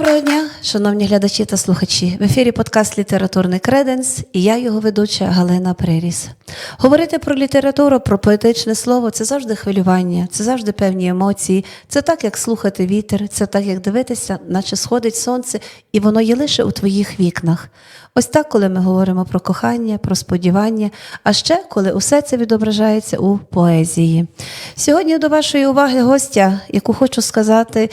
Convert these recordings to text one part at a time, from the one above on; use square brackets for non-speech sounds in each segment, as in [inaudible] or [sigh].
Доброго дня, шановні глядачі та слухачі. В ефірі подкаст Літературний креденс і я його ведуча Галина Приріс. Говорити про літературу, про поетичне слово це завжди хвилювання, це завжди певні емоції. Це так, як слухати вітер, це так, як дивитися, наче сходить сонце, і воно є лише у твоїх вікнах. Ось так, коли ми говоримо про кохання, про сподівання, а ще коли усе це відображається у поезії. Сьогодні до вашої уваги гостя, яку хочу сказати.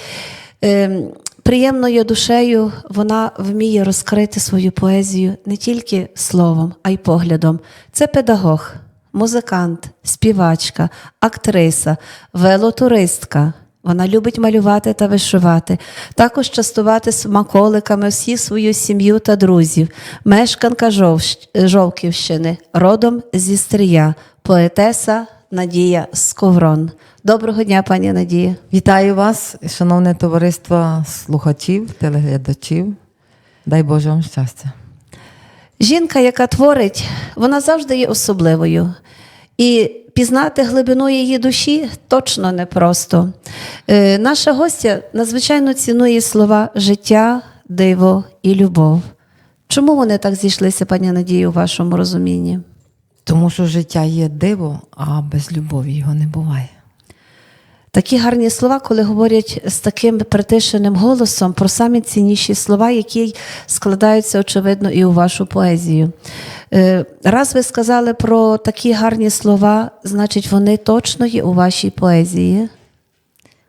Приємною душею вона вміє розкрити свою поезію не тільки словом, а й поглядом. Це педагог, музикант, співачка, актриса, велотуристка. Вона любить малювати та вишивати, також частувати смаколиками всі свою сім'ю та друзів, мешканка Жовківщини, родом зі Стрия, поетеса Надія Сковрон. Доброго дня, пані Надія. Вітаю вас, шановне товариство слухачів, телеглядачів. Дай Боже вам щастя. Жінка, яка творить, вона завжди є особливою. І пізнати глибину її душі точно непросто. Е, наша гостя надзвичайно цінує слова життя, диво і любов. Чому вони так зійшлися, пані Надії, у вашому розумінні? Тому що життя є диво, а без любові його не буває. Такі гарні слова, коли говорять з таким притишеним голосом про самі цінніші слова, які складаються, очевидно, і у вашу поезію. Е, Раз ви сказали про такі гарні слова, значить, вони точно є у вашій поезії.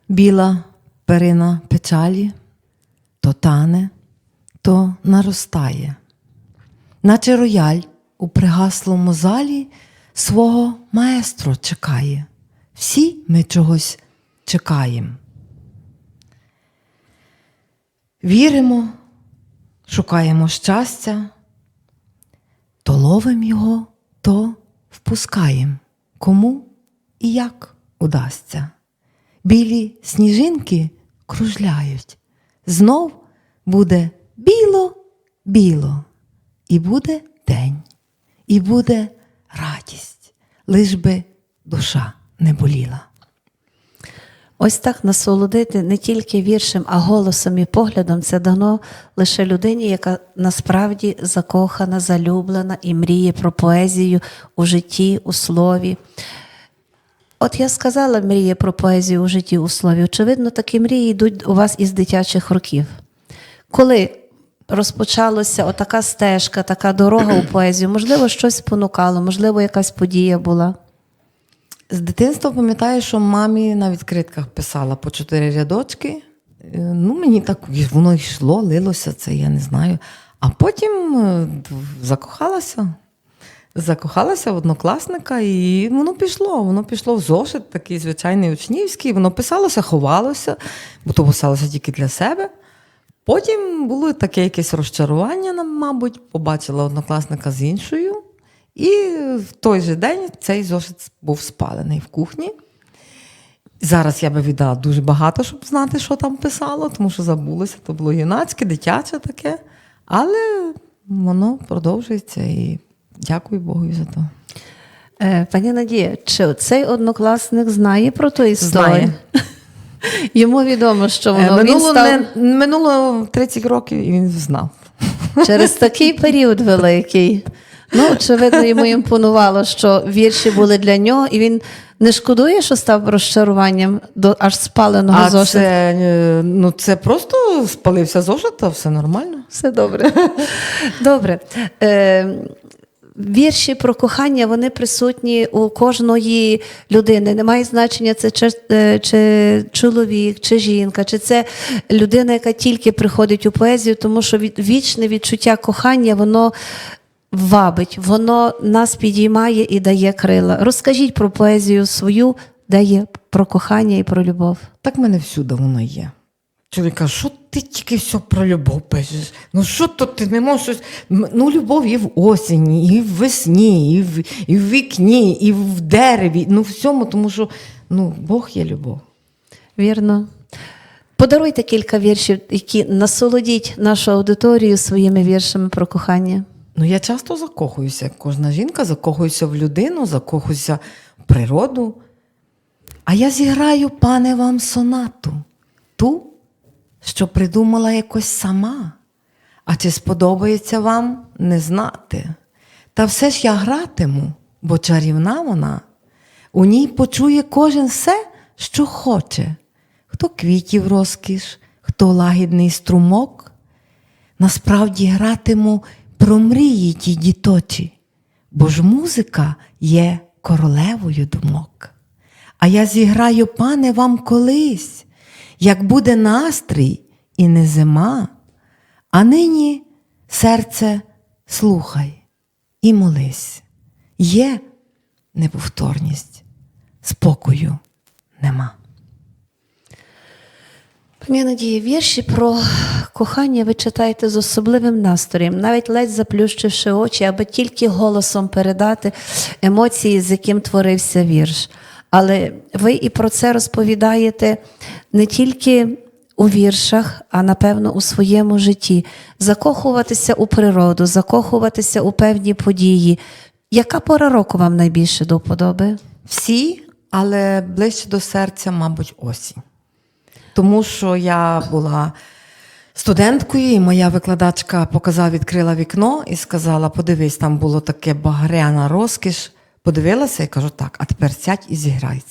Біла перина печалі то тане, то наростає. Наче рояль у пригаслому залі свого маестро чекає. Всі ми чогось чекаємо. Віримо, шукаємо щастя, то ловим його, то впускаємо. Кому і як удасться. Білі сніжинки кружляють. Знов буде біло-біло, і буде день, і буде радість, лиш би душа не боліла. Ось так насолодити не тільки віршем, а голосом і поглядом це дано лише людині, яка насправді закохана, залюблена і мріє про поезію у житті, у слові. От я сказала мріє про поезію у житті у слові. Очевидно, такі мрії йдуть у вас із дитячих років. Коли розпочалася отака стежка, така дорога у поезію, можливо, щось спонукало, можливо, якась подія була. З дитинства пам'ятаю, що мамі на відкритках писала по чотири рядочки. Е, Ну, мені так воно йшло, лилося це, я не знаю. А потім е, закохалася. Закохалася в однокласника, і воно пішло. Воно пішло в зошит, такий звичайний учнівський. Воно писалося, ховалося, бо то писалося тільки для себе. Потім було таке якесь розчарування, нам, мабуть, побачила однокласника з іншою. І в той же день цей зошит був спалений в кухні. Зараз я би віддала дуже багато, щоб знати, що там писало, тому що забулося, то було юнацьке, дитяче таке. Але воно продовжується і дякую Богу за то. Е, Пані Надія, чи цей однокласник знає про ту історію? Знає. Йому відомо, що Е, воно він Минуло, став не, минуло 30 років, і він знав. через такий період великий. Ну, очевидно, йому імпонувало, що вірші були для нього, і він не шкодує, що став розчаруванням до аж спаленого А зошита. це, е, ну, це просто спалився зошит, а все нормально. Все добре. Добре. Е, вірші про кохання вони присутні у кожної людини. Немає значення, це чи, е, чи чоловік, чи жінка, чи це людина, яка тільки приходить у поезію, тому що вічне відчуття кохання, воно. Вабить, воно нас підіймає і дає крила. Розкажіть про поезію свою, де є про кохання і про любов. Так в мене всюди воно є. Чоловік каже, що ти тільки все про любов пишеш? Ну що то ти не можеш? щось- Ну, любов є в осені, і в весні, і в, і в вікні, і в дереві. Ну, всьому, тому що ну, Бог є любов. Вірно. Подаруйте кілька віршів, які насолодіть нашу аудиторію своїми віршами про кохання. Ну, я часто закохуюся, як кожна жінка, закохуюся в людину, закохуюся в природу. А я зіграю, пане, вам сонату, ту, що придумала якось сама. А чи сподобається вам не знати? Та все ж я гратиму, бо чарівна вона. У ній почує кожен все, що хоче. Хто квітів розкіш, хто лагідний струмок. Насправді гратиму про мрії ті діточі, бо ж музика є королевою думок. А я зіграю, пане, вам колись, як буде настрій і не зима, а нині серце слухай і молись. Є неповторність, спокою нема. Пані Надії, вірші про кохання ви читаєте з особливим настроєм, навіть ледь заплющивши очі, аби тільки голосом передати емоції, з яким творився вірш. Але ви і про це розповідаєте не тільки у віршах, а напевно у своєму житті. Закохуватися у природу, закохуватися у певні події. Яка пора року вам найбільше до вподоби? Всі, але ближче до серця, мабуть, осінь. Тому що я була студенткою, і моя викладачка показала, відкрила вікно і сказала: подивись, там було таке багряна розкіш. Подивилася і кажу, так, а тепер сядь і зіграй.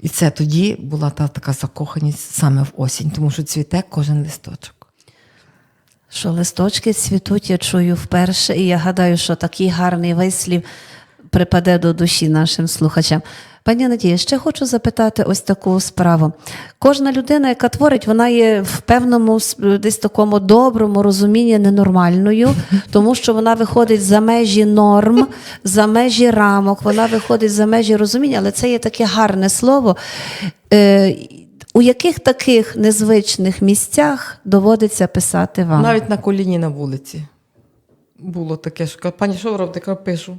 І це тоді була та така закоханість саме в осінь, тому що цвіте кожен листочок. Що листочки цвітуть, я чую вперше, і я гадаю, що такий гарний вислів припаде до душі нашим слухачам. Пані Надія, ще хочу запитати ось таку справу. Кожна людина, яка творить, вона є в певному десь такому доброму розумінні ненормальною, [laughs] тому що вона виходить за межі норм, за межі рамок, вона виходить за межі розуміння, але це є таке гарне слово. Е, у яких таких незвичних місцях доводиться писати вам? Навіть на коліні на вулиці було таке, що пані робите? Я пишу.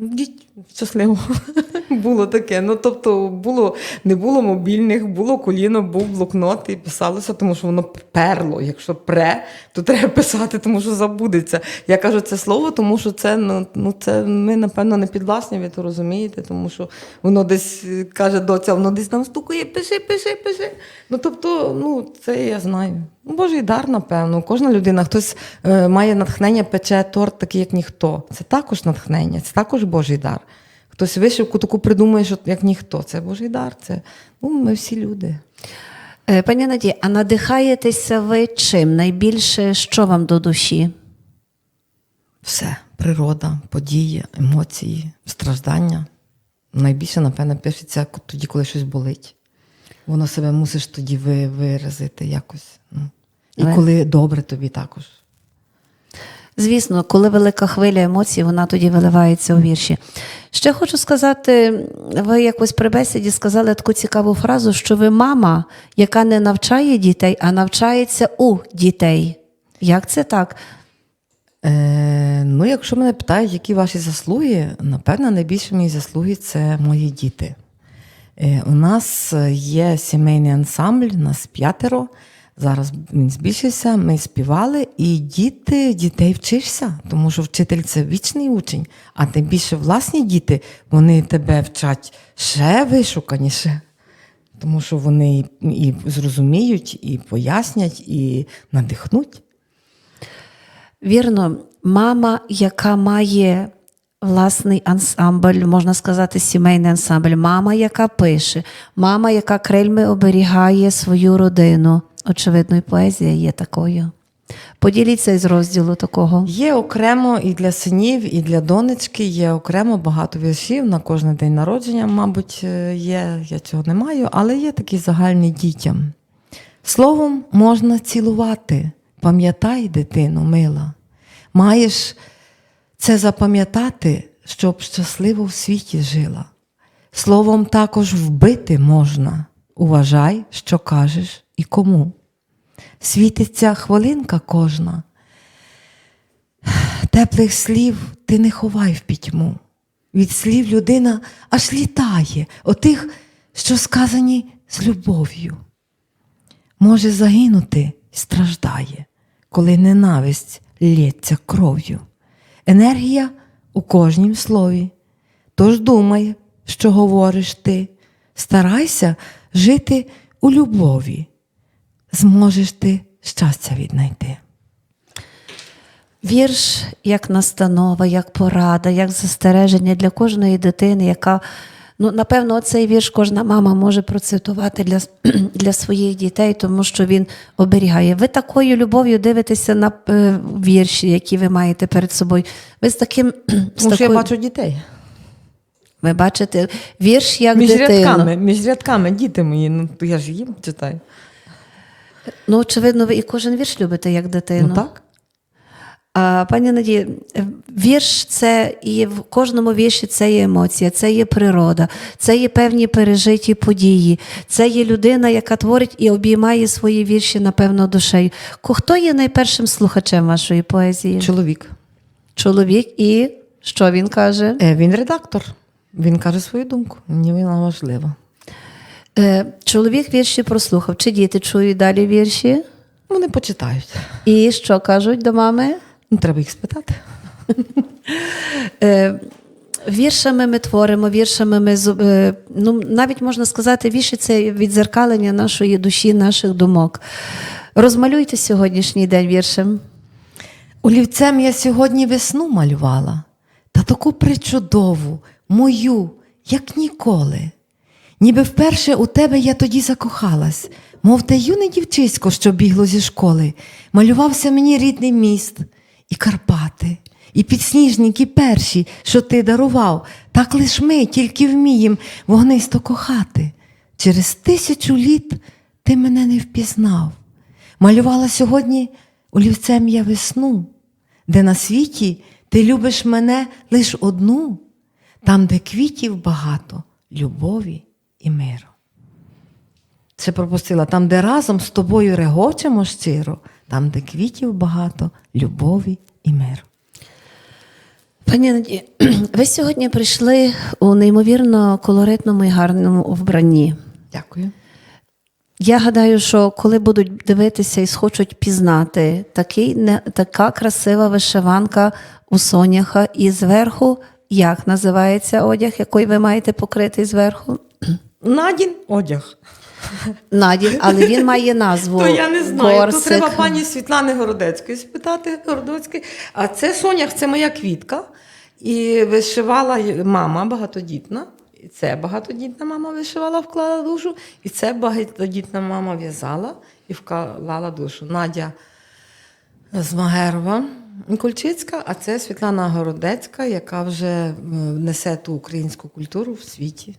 Йдіть щасливо. [laughs] було таке. Ну, тобто, було, не було мобільних, було коліно, був блокнот і писалося, тому що воно перло. Якщо пре, то треба писати, тому що забудеться. Я кажу це слово, тому що це, ну, ну, це ми, напевно, не підвласні, ви то розумієте, тому що воно десь каже доця, воно десь там стукає, пиши, пиши, пиши. Ну, тобто, ну, це я знаю. Ну, Божий дар, напевно. Кожна людина, хтось е, має натхнення, пече торт, такий, як ніхто. Це також натхнення, це також Божий дар. Хтось вишивку таку придумає, що як ніхто. Це Божий дар. Це ну, ми всі люди. Е, Пані Надія, а надихаєтеся ви чим? Найбільше що вам до душі? Все. Природа, події, емоції, страждання. Найбільше, напевно, пишеться тоді, коли щось болить. Воно себе мусиш тоді виразити якось. Ну. І коли добре тобі також. Звісно, коли велика хвиля емоцій, вона тоді виливається у вірші. Ще хочу сказати, ви якось при бесіді сказали таку цікаву фразу, що ви мама, яка не навчає дітей, а навчається у дітей. Як це так? Е, ну, якщо мене питають, які ваші заслуги, напевно, найбільше мої заслуги це мої діти. Е, у нас є сімейний ансамбль, нас п'ятеро. Зараз він збільшився, ми співали, і діти, дітей вчишся, тому що вчитель це вічний учень, а тим більше власні діти, вони тебе вчать ще вишуканіше. Тому що вони і, зрозуміють, і пояснять, і надихнуть. Вірно, мама, яка має власний ансамбль, можна сказати, сімейний ансамбль, мама, яка пише, мама, яка крильми оберігає свою родину. Очевидно, і поезія є такою. Поділіться із розділу такого. Є окремо і для синів, і для донечки є окремо багато віршів на кожен день народження, мабуть, е, є. Я цього не маю, але є такі загальні дітям. Словом можна цілувати. Пам'ятай, дитино, мила. Маєш це запам'ятати, щоб щасливо в світі жила. Словом також вбити можна. Уважай, що кажеш і кому. Світиться хвилинка кожна. Теплих слів ти не ховай в пітьму. Від слів людина аж літає, отих, що сказані з любов'ю. Може загинути страждає, коли ненависть лється кров'ю. Енергія у кожнім слові. Тож думай, що говориш ти, старайся жити у любові, зможеш ти щастя віднайти. Вірш як настанова, як порада, як застереження для кожної дитини, яка, ну, напевно, цей вірш кожна мама може процитувати для, [clears throat] для своїх дітей, тому що він оберігає. Ви такою любов'ю дивитеся на е, вірші, які ви маєте перед собою. Ви з таким [clears throat] з Тому що я бачу дітей. ви бачите вірш як Між дитину. рядками, між рядками, діти мої, ну то я ж їм читаю. Ну, очевидно, ви і кожен вірш любите як дитину. Ну так. А, пані Надія, вірш це і в кожному вірші це є емоція, це є природа, це є певні пережиті події, це є людина, яка творить і обіймає свої вірші, напевно, душею. Хто є найпершим слухачем вашої поезії? Чоловік. Чоловік і що він каже? Е, Він редактор. Він каже свою думку. Мені вона важлива. Е, Чоловік вірші прослухав. Чи діти чують далі вірші? Вони почитають. І що кажуть до мами? Ну, треба їх спитати. [laughs] Е, Віршами ми творимо, віршами ми е, ну, навіть можна сказати, вірші це відзеркалення нашої душі, наших думок. Розмалюйте сьогоднішній день віршем. Олівцем я сьогодні весну малювала, та таку причудову, мою, як ніколи. Ніби вперше у тебе я тоді закохалась, мов те юне дівчисько, що бігло зі школи. Малювався мені рідний міст і Карпати, і підсніжники перші, що ти дарував, так лиш ми тільки вмієм вогнисто кохати. Через тисячу літ ти мене не впізнав. Малювала сьогодні олівцем я весну, де на світі ти любиш мене лиш одну, там, де квітів багато, любові і миру. Ще пропустила, там, де разом з тобою регочемо щиро, там, де квітів багато, любові і миру. Пані Надія, [clears throat] ви сьогодні прийшли у неймовірно колоритному і гарному вбранні. Дякую. Я гадаю, що коли будуть дивитися і схочуть пізнати такий, не, така красива вишиванка у соняха, і зверху, як називається одяг, який ви маєте покритий зверху? Надін одяг. Надін, але він має назву. То я не знаю. Корсик. Тут треба пані Світлани Городецької спитати. Городецької. А це Сонях, це моя квітка. І вишивала мама багатодітна. І це багатодітна мама вишивала, вклала душу. І це багатодітна мама в'язала і вклала душу. Надя Змагерова Кульчицька, а це Світлана Городецька, яка вже е, несе ту українську культуру в світі.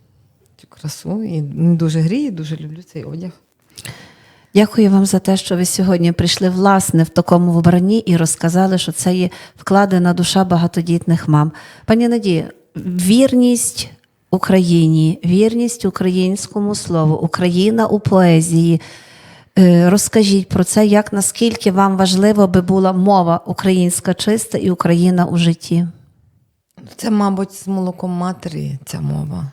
Цю красу. І дуже гріє, дуже люблю цей одяг. Дякую вам за те, що ви сьогодні прийшли власне в такому вбранні і розказали, що це є вкладена душа багатодітних мам. Пані Надія, вірність Україні, вірність українському слову, Україна у поезії. Е, Розкажіть про це, як наскільки вам важливо би була мова українська чиста і Україна у житті. Це, мабуть, з молоком матері ця мова,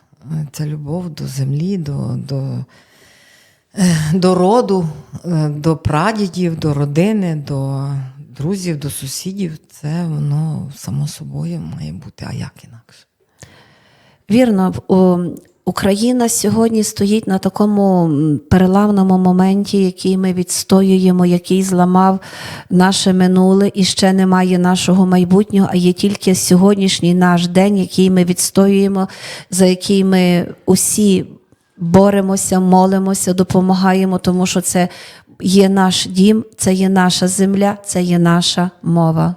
ця любов до землі, до, до, до роду, е, до прадідів, до родини, до друзів, до сусідів. Це воно само собою має бути, а як інакше. Вірно, Україна сьогодні стоїть на такому переламному моменті, який ми відстоюємо, який зламав наше минуле і ще немає нашого майбутнього, а є тільки сьогоднішній наш день, який ми відстоюємо, за який ми усі боремося, молимося, допомагаємо, тому що це є наш дім, це є наша земля, це є наша мова.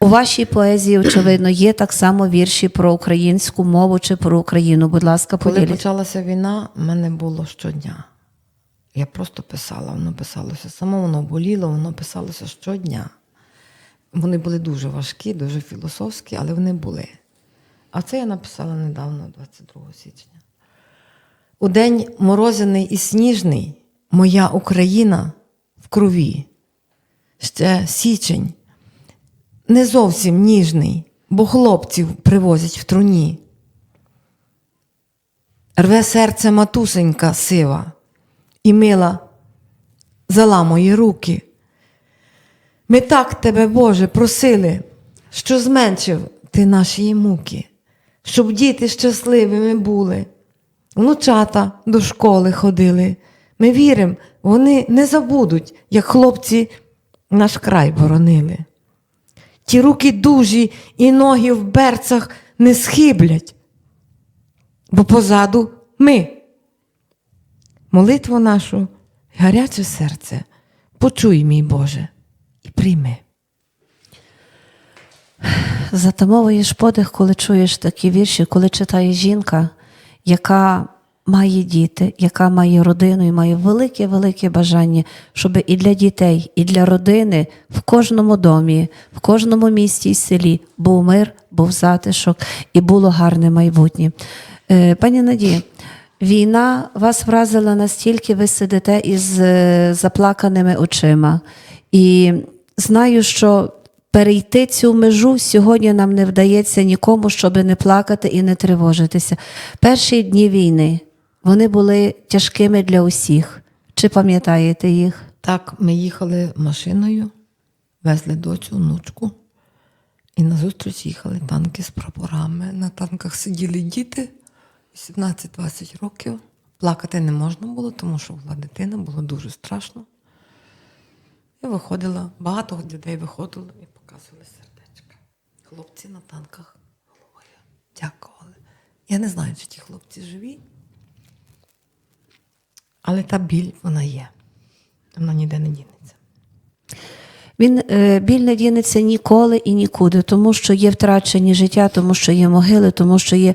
У вашій поезії, очевидно, є так само вірші про українську мову чи про Україну. Будь ласка, Коли поділіться. почалася війна, в мене було щодня. Я просто писала, воно писалося само, воно боліло, воно писалося щодня. Вони були дуже важкі, дуже філософські, але вони були. А це я написала недавно, 22 січня. У день морозяний і сніжний, моя Україна в крові. Ще січень, не зовсім ніжний, бо хлопців привозять в труні. Рве серце матусенька сива, і мила заламує руки. Ми так тебе, Боже, просили, що зменшив ти наші муки, щоб діти щасливими були. Внучата до школи ходили, Ми віримо, вони не забудуть, як хлопці наш край боронили. Ті руки дужі і ноги в берцах не схиблять, бо позаду ми. Молитву нашу, гаряче серце, почуй, мій Боже, і прийми. Затамовуєш подих, коли чуєш такі вірші, коли читає жінка, яка має діти, яка має родину і має велике-велике бажання, щоб і для дітей, і для родини в кожному домі, в кожному місті і селі був мир, був затишок і було гарне майбутнє. Е, Пані Надія, війна вас вразила настільки, ви сидите із е, заплаканими очима. І знаю, що перейти цю межу сьогодні нам не вдається нікому, щоб не плакати і не тривожитися. Перші дні війни вони були тяжкими для усіх. Чи пам'ятаєте їх? Так, ми їхали машиною, везли дочу, внучку, і назустріч їхали танки з прапорами. На танках сиділи діти 18-20 років. Плакати не можна було, тому що була дитина, було дуже страшно. Я виходила, багато людей виходило і показували сердечка. Хлопці на танках головою дякували. Я не знаю, чи ті хлопці живі, але та біль вона є. Вона ніде не дінеться. Він е, біль не дінеться ніколи і нікуди, тому що є втрачені життя, тому що є могили, тому що є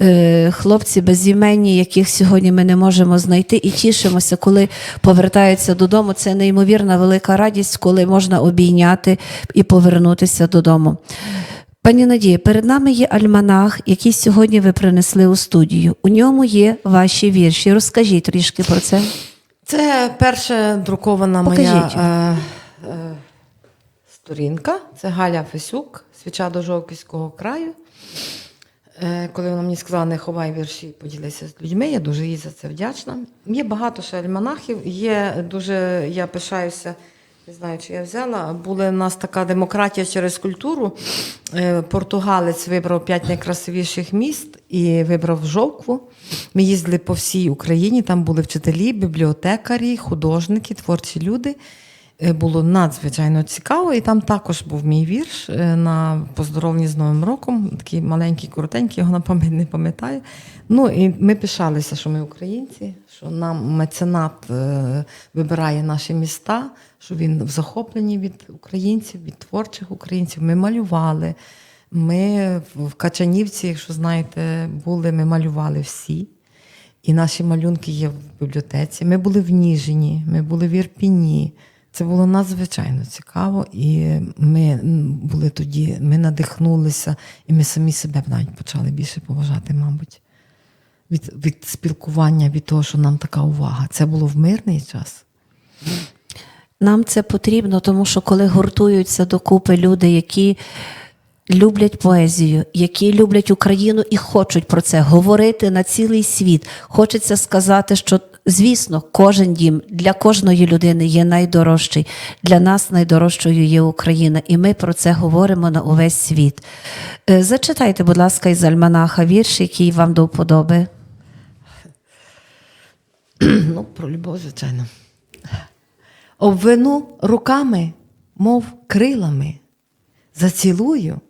е, хлопці безіменні, яких сьогодні ми не можемо знайти, і тішимося, коли повертаються додому. Це неймовірна велика радість, коли можна обійняти і повернутися додому. Пані Надія, перед нами є альманах, який сьогодні ви принесли у студію. У ньому є ваші вірші. Розкажіть трішки про це. Це перша друкована Покажіть. моя е, е, сторінка. Це Галя Фесюк, свіча до Жовківського краю. Е, коли вона мені сказала, не ховай вірші, поділися з людьми, я дуже їй за це вдячна. Є багато ще альманахів. Є дуже, я пишаюся, не знаю, чи я взяла. Була у нас така демократія через культуру. Е, Португалець вибрав п'ять найкрасивіших міст і вибрав Жовкву. Ми їздили по всій Україні, там були вчителі, бібліотекарі, художники, творчі люди. Е, Було надзвичайно цікаво, і там також був мій вірш е, на поздоровленні з Новим роком. Такий маленький, коротенький, його на пам'ять не пам'ятаю. Ну і ми пишалися, що ми українці, що нам меценат е, вибирає наші міста, що він в захопленні від українців, від творчих українців. Ми малювали. Ми в Качанівці, якщо знаєте, були, ми малювали всі. І наші малюнки є в бібліотеці. Ми були в Ніжині, ми були в Ірпіні. Це було надзвичайно цікаво, і ми були тоді, ми надихнулися, і ми самі себе навіть почали більше поважати, мабуть, від, від спілкування, від того, що нам така увага. Це було в мирний час. Нам це потрібно, тому що коли гуртуються докупи люди, які люблять поезію, які люблять Україну і хочуть про це говорити на цілий світ, хочеться сказати, що звісно, кожен дім для кожної людини є найдорожчий. Для нас найдорожчою є Україна, і ми про це говоримо на увесь світ. Е, Зачитайте, будь ласка, із альманаха вірш, який вам до вподоби. [clears throat] ну, про любов, звичайно. Обвину руками, мов крилами, зацілую,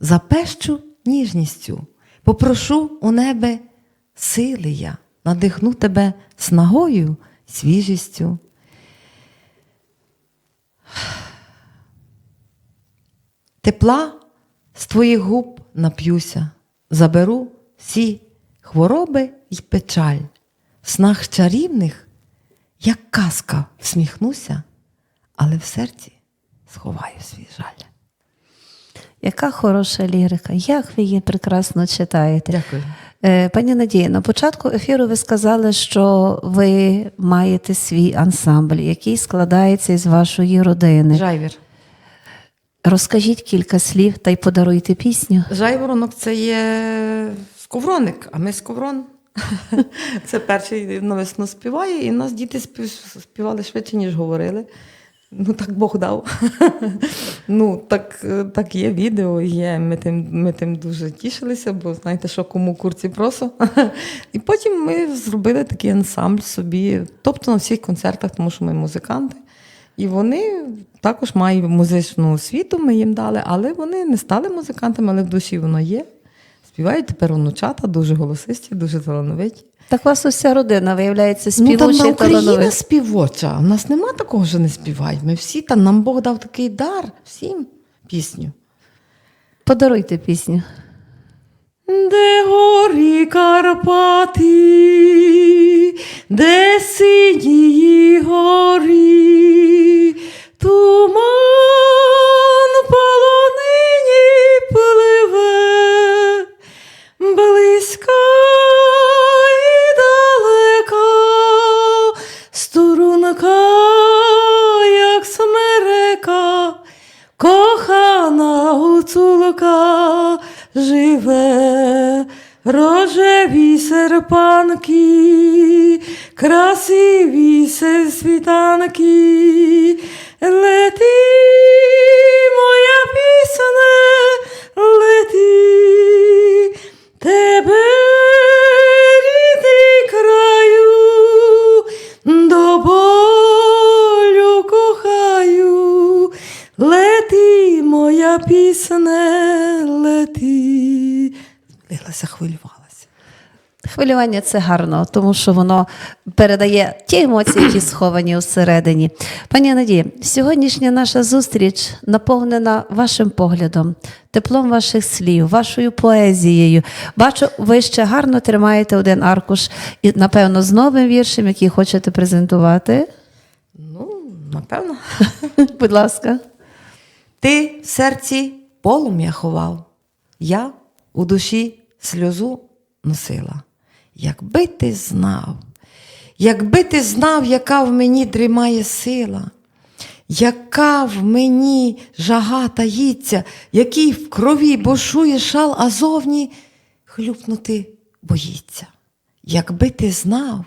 запещу ніжністю, попрошу у небе сили я, надихну тебе снагою, свіжістю. Тепла з твоїх губ нап'юся, заберу всі хвороби й печаль. В снах чарівних, як казка, всміхнуся, але в серці сховаю свій жаль. Яка хороша лірика, як ви її прекрасно читаєте. Дякую. Е, Пані Надія, на початку ефіру ви сказали, що ви маєте свій ансамбль, який складається із вашої родини. Жайвір. Розкажіть кілька слів та й подаруйте пісню. Жайворонок це є сковроник, а ми сковрон. [laughs] Це перший на весну співає, і нас діти співали швидше, ніж говорили. Ну, так Бог дав. [laughs] ну, так, е, так є відео, є. Ми тим, ми тим дуже тішилися, бо знаєте, що кому курці просо. [laughs] І потім ми зробили такий ансамбль собі, тобто на всіх концертах, тому що ми музиканти. І вони також мають музичну освіту, ми їм дали, але вони не стали музикантами, але в душі воно є. Співають тепер онучата, дуже голосисті, дуже талановиті. Так у вас уся родина виявляється Ну, там співуча на Україна співоча. У нас нема такого, що не співають. Ми всі там, нам Бог дав такий дар всім пісню. Подаруйте пісню. Де горі Карпати, де синії горі, туман гуцулка живе, рожеві серпанки, красиві серсвітанки. Лети, хвилювалася. Хвилювання це гарно, тому що воно передає ті емоції, які сховані всередині. Пані Надія, сьогоднішня наша зустріч наповнена вашим поглядом, теплом ваших слів, вашою поезією. Бачу, ви ще гарно тримаєте один аркуш і, напевно, з новим віршем, який хочете презентувати. Ну, напевно. [laughs] Будь ласка. Ти в серці полум'я ховав, я у душі сльозу носила. Якби ти знав, якби ти знав, яка в мені дрімає сила, яка в мені жага таїться, який в крові бушує шал, а зовні хлюпнути боїться. Якби ти знав,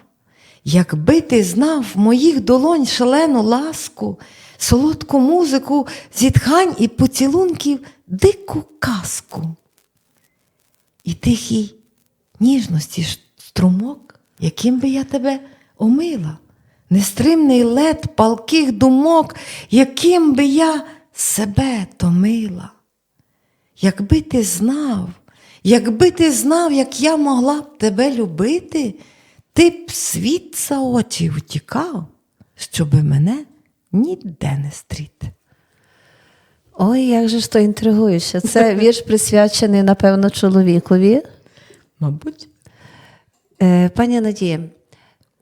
якби ти знав в моїх долонь шалену ласку, солодку музику, зітхань і поцілунків, дику казку. І тихій ніжності струмок, яким би я тебе омила, нестримний лед палких думок, яким би я себе томила. Якби ти знав, якби ти знав, як я могла б тебе любити, ти б світ за очі втікав, щоби мене ніде не стріти. Ой, як же ж то інтригуюче. Це [laughs] вірш присвячений, напевно, чоловікові. Мабуть, Е, Пані Надія,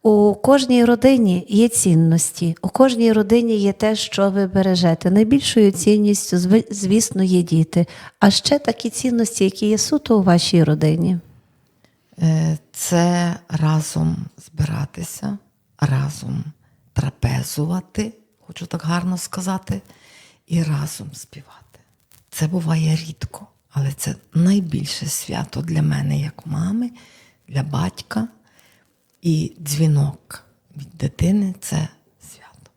у кожній родині є цінності, у кожній родині є те, що ви бережете. Найбільшою цінністю, звісно, є діти. А ще такі цінності, які є суто у вашій родині. Е, це разом збиратися, разом трапезувати, хочу так гарно сказати, і разом співати. Це буває рідко, але це найбільше свято для мене, як мами, для батька. І дзвінок від дитини це свято.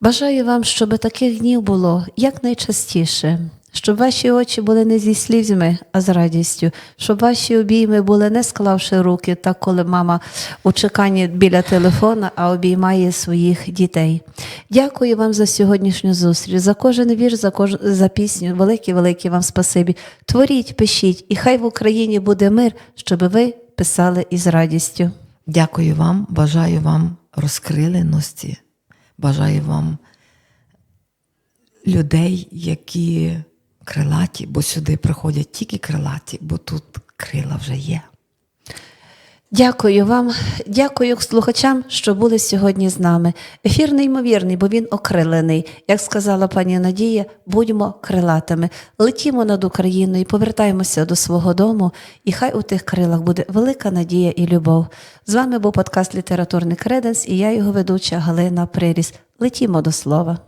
Бажаю вам, щоб таких днів було якнайчастіше, щоб ваші очі були не зі слізьми, а з радістю, щоб ваші обійми були не склавши руки, так коли мама у чеканні біля телефона, а обіймає своїх дітей. Дякую вам за сьогоднішню зустріч, за кожен вірш, за кож... за пісню. Велике, велике вам спасибі. Творіть, пишіть, і хай в Україні буде мир, щоб ви писали із радістю. Дякую вам, бажаю вам розкриленості, бажаю вам людей, які крилаті, бо сюди приходять тільки крилаті, бо тут крила вже є. Дякую вам, дякую слухачам, що були сьогодні з нами. Ефір неймовірний, бо він окрилений. Як сказала пані Надія, будьмо крилатими. Летімо над Україною, повертаємося до свого дому, і хай у тих крилах буде велика надія і любов. З вами був подкаст Літературний креденс і я його ведуча Галина Приріс. Летімо до слова.